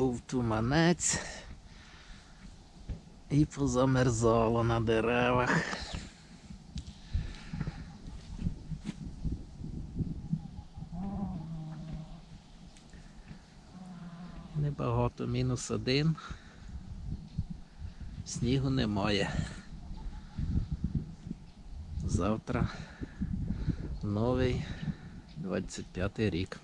був туманець і позамерзало на деревах. Небагато, мінус один. Снігу немає. Завтра новий 25 рік.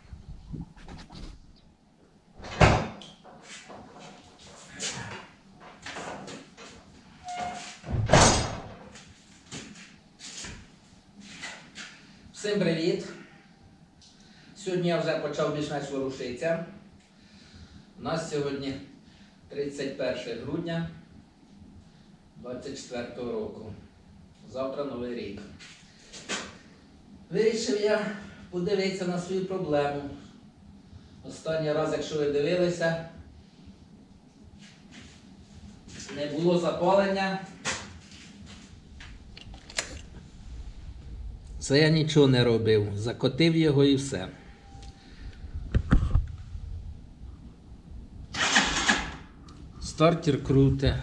Всім привіт! Сьогодні я вже почав більш-менш ворушитися. У нас сьогодні 31 грудня 24 року. Завтра новий рік. Вирішив я подивитися на свою проблему. Останній раз, якщо ви дивилися, не було запалення. Це я нічого не робив. Закотив його і все. Стартер круте.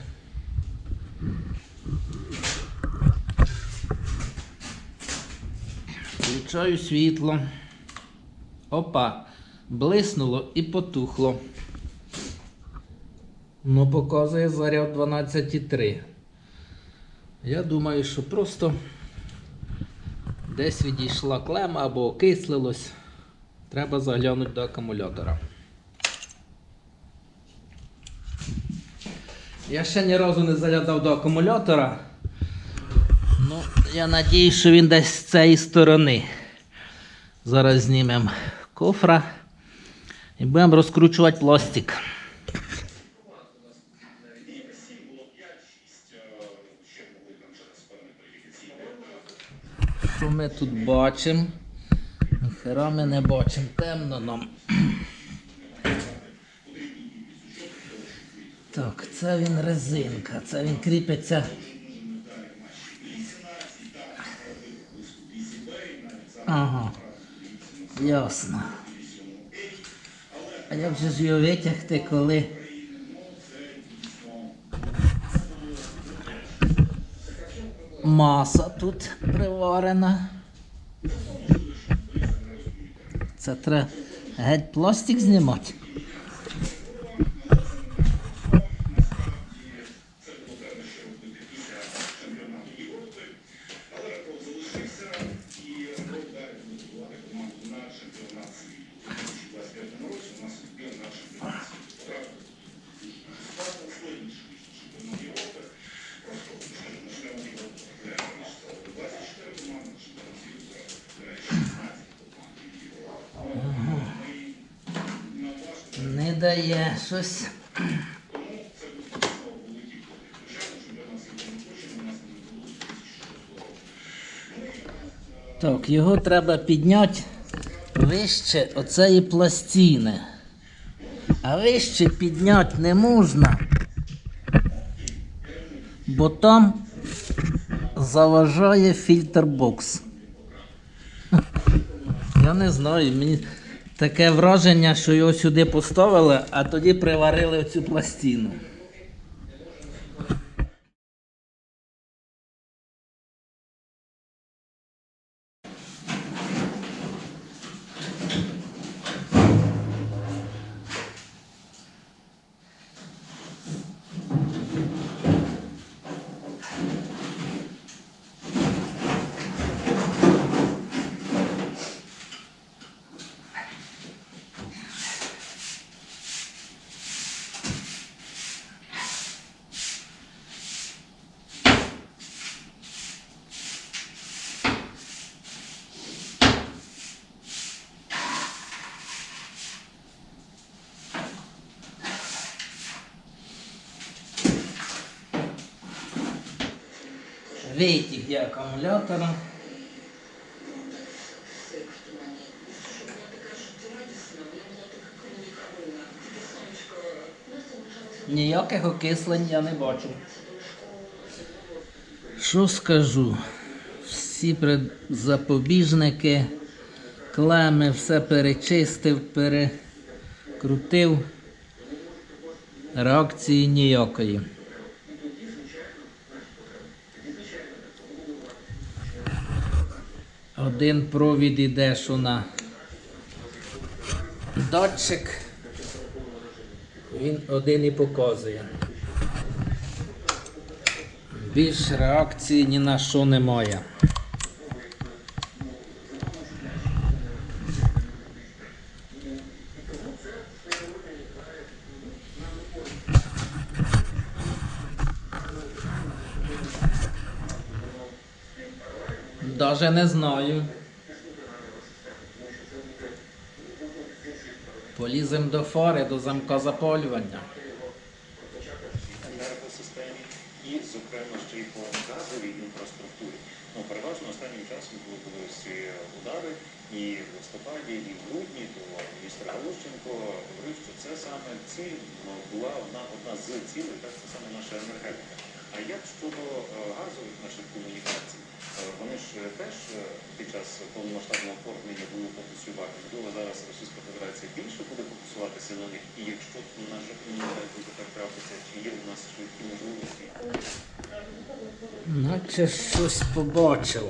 Включаю світло. Опа, блиснуло і потухло. Ну, показує заряд 12,3. Я думаю, що просто десь відійшла клема або окислилось. Треба заглянути до акумулятора. Я ще ні разу не заглядав до акумулятора. Ну, я надіюсь, що він десь з цієї сторони. Зараз знімемо кофра і будемо розкручувати пластик. Що ми тут бачимо? Ніхера ми не бачимо, темно нам. Так, це він резинка, це він кріпиться. Ага. Ясно. А як же ж його витягти, коли. Маса тут приварена. Це треба геть пластик знімати. Не дає. Так, його треба підняти вище оцеї пластини. А вище підняти не можна, бо там заважає фільтр-бокс. Я не знаю, мені таке враження, що його сюди поставили, а тоді приварили оцю пластину. Витяг є акумулятора. Ніяких окислень я не бачу. Що скажу? Всі запобіжники, клеми, все перечистив, перекрутив. Реакції ніякої. Один провід іде, що на датчик. Він один і показує. Більш реакції ні на що немає. Даже не знаю. Полізем до фари, до замка запалювання. енергосистемі і, зокрема, ще й по газовій інфраструктурі. Ну, переважно останнім часом були ці удари і в листопаді, і в грудні, то міністр Галущенко говорив, що це саме ціль ну, була одна, одна з цілей, так, це саме наша енергетика. А як щодо е, газових наших комунікацій? Е, Вони ж е, теж е, під час повномасштабного вторгнення були фокусувати. Можливо, зараз Російська Федерація більше буде фокусуватися на них. І якщо на жаль, буде так трапиться, чи є у нас швидкі можливості? Наче щось побачив.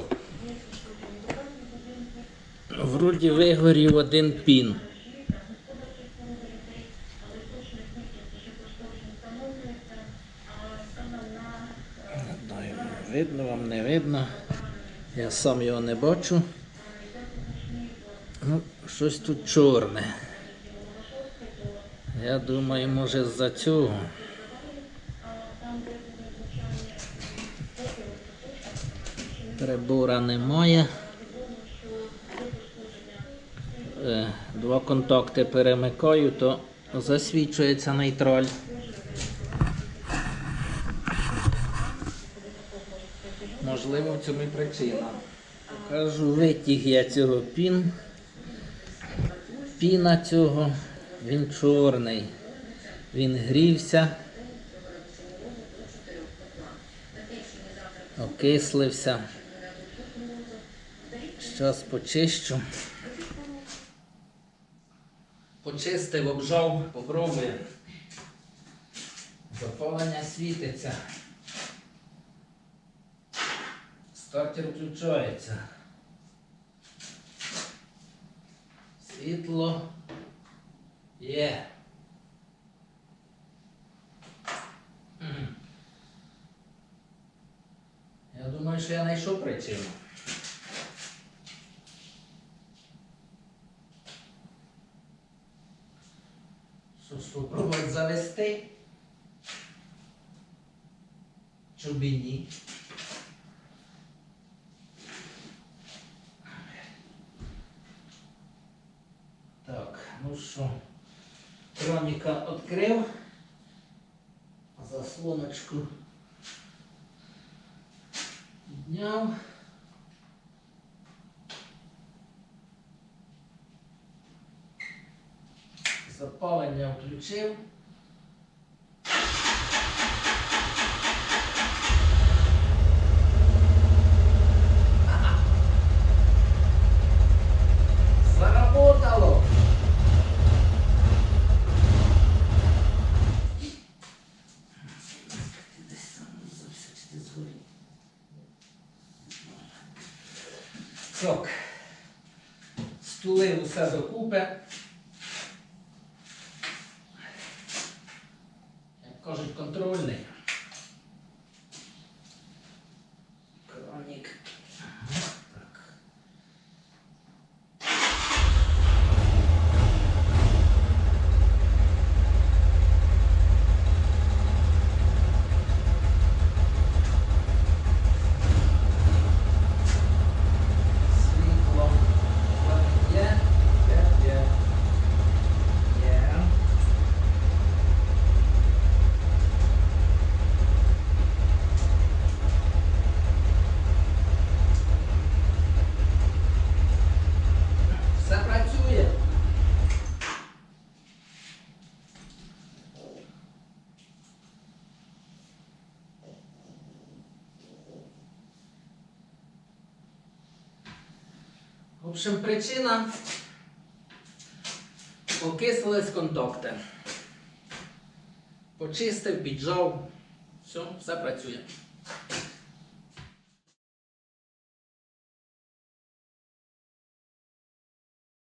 Вроді вигорів один пін. Не знаю, видно вам, не видно. Я сам його не бачу. Ну, щось тут чорне. Я думаю, може з-за цього. Прибора немає. Е, Два контакти перемикаю, то засвічується нейтраль. Можливо, в цьому і причина. Покажу витяг я цього пін. Піна цього, він чорний. Він грівся. окислився. Щас почищу. Почистив, обжав, попробую. Запалення світиться. Стартер включається. Світло є. Я думаю, що я знайшов причину. Що спробувати завести? Чобі ні. Так, ну що, Кроніка відкрив. Заслоночку підняв. Запалення включив. Заработало! Десь там завжди чи ти згорів. Так. Стулив усе докупи. Як кажуть, контрольний. Кронік. Так. Світло. Є. Є. Є. Є. Все працює. В общем, причина окислились контакти. Почистив, піджав. Все, все працює.